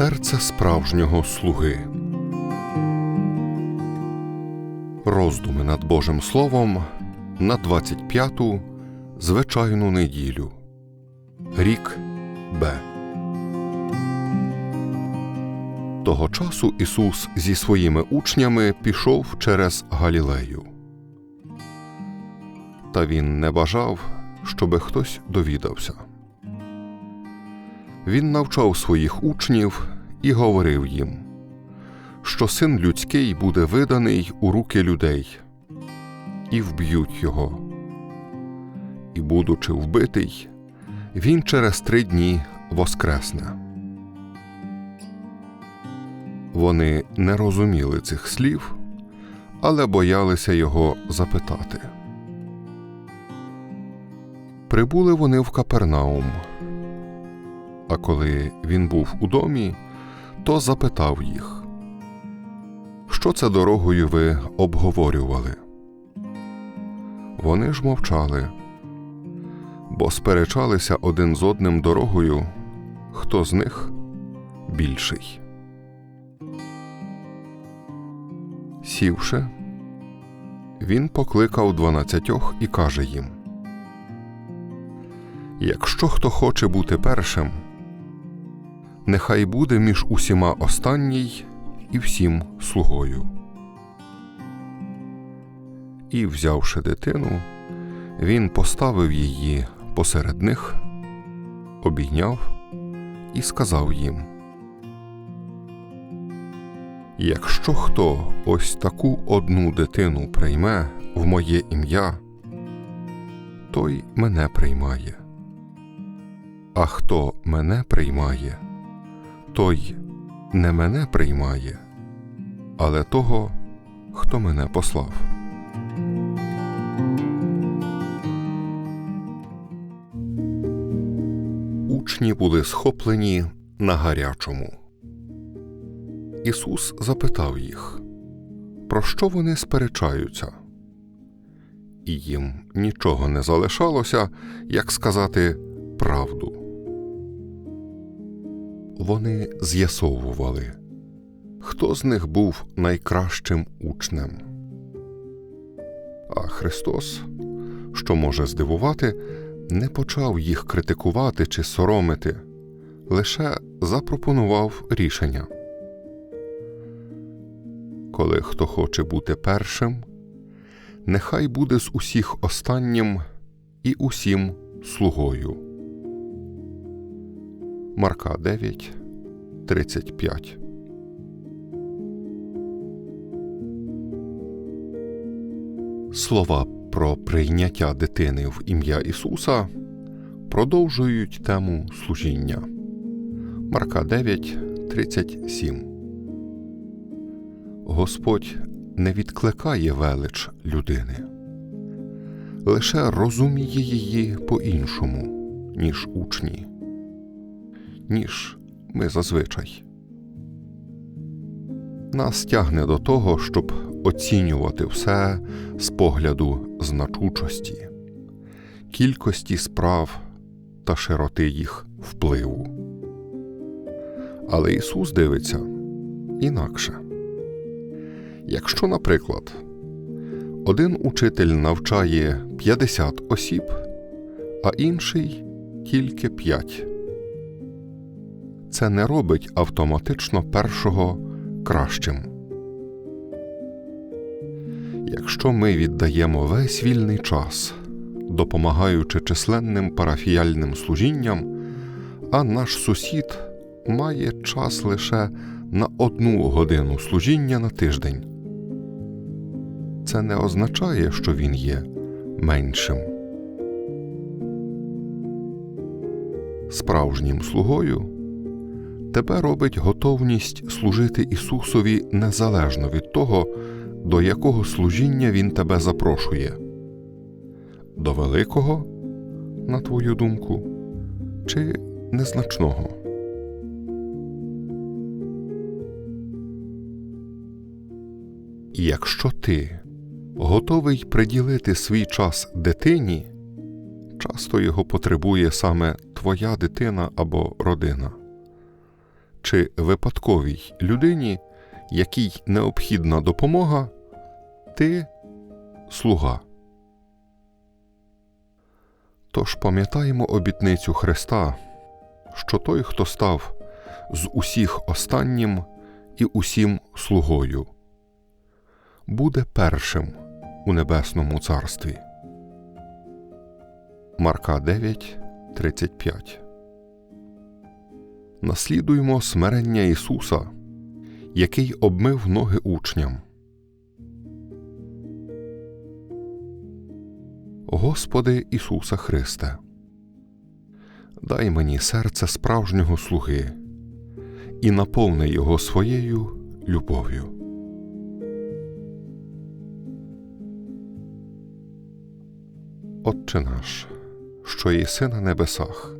Серце справжнього слуги. Роздуми над Божим Словом на 25-ту звичайну неділю. Рік Б. Того часу Ісус зі своїми учнями пішов через Галілею. Та він не бажав, щоби хтось довідався. Він навчав своїх учнів і говорив їм, що син людський буде виданий у руки людей, і вб'ють його. І, будучи вбитий, він через три дні воскресне. Вони не розуміли цих слів, але боялися його запитати. Прибули вони в Капернаум. А коли він був у домі, то запитав їх, що це дорогою ви обговорювали? Вони ж мовчали, бо сперечалися один з одним дорогою, хто з них більший. Сівши, він покликав дванадцятьох і каже їм: Якщо хто хоче бути першим, нехай буде між усіма останній і всім слугою. І, взявши дитину, він поставив її посеред них, обійняв і сказав їм: Якщо хто ось таку одну дитину прийме в моє ім'я, той мене приймає. А хто мене приймає, той не мене приймає, але того, хто мене послав. Учні були схоплені на гарячому. Ісус запитав їх, про що вони сперечаються? І їм нічого не залишалося, як сказати правду. Вони з'ясовували, хто з них був найкращим учнем. А Христос, що може здивувати, не почав їх критикувати чи соромити, лише запропонував рішення. Коли хто хоче бути першим, нехай буде з усіх останнім і усім слугою. Марка 9, 35 Слова про прийняття дитини в ім'я Ісуса продовжують тему служіння. Марка 9, 37 Господь не відкликає велич людини, лише розуміє її по-іншому, ніж учні, ніж ми зазвичай. Нас тягне до того, щоб оцінювати все з погляду значучості, кількості справ та широти їх впливу. Але Ісус дивиться інакше. Якщо, наприклад, один учитель навчає 50 осіб, а інший тільки 5, це не робить автоматично першого кращим. Якщо ми віддаємо весь вільний час, допомагаючи численним парафіяльним служінням, а наш сусід має час лише на одну годину служіння на тиждень, це не означає, що він є меншим. Справжнім слугою тебе робить готовність служити Ісусові незалежно від того, до якого служіння Він тебе запрошує до великого, на твою думку, чи незначного. Якщо ти готовий приділити свій час дитині, часто його потребує саме твоя дитина або родина. Чи випадковій людині, якій необхідна допомога, ти слуга. Тож пам'ятаємо обітницю Христа, що той, хто став з усіх останнім і усім слугою, буде першим у небесному царстві. Марка 9, 35 Наслідуємо смирення Ісуса, який обмив ноги учням. Господи Ісуса Христе, дай мені серце справжнього слуги і наповни його своєю любов'ю. Отче наш, що єси на небесах,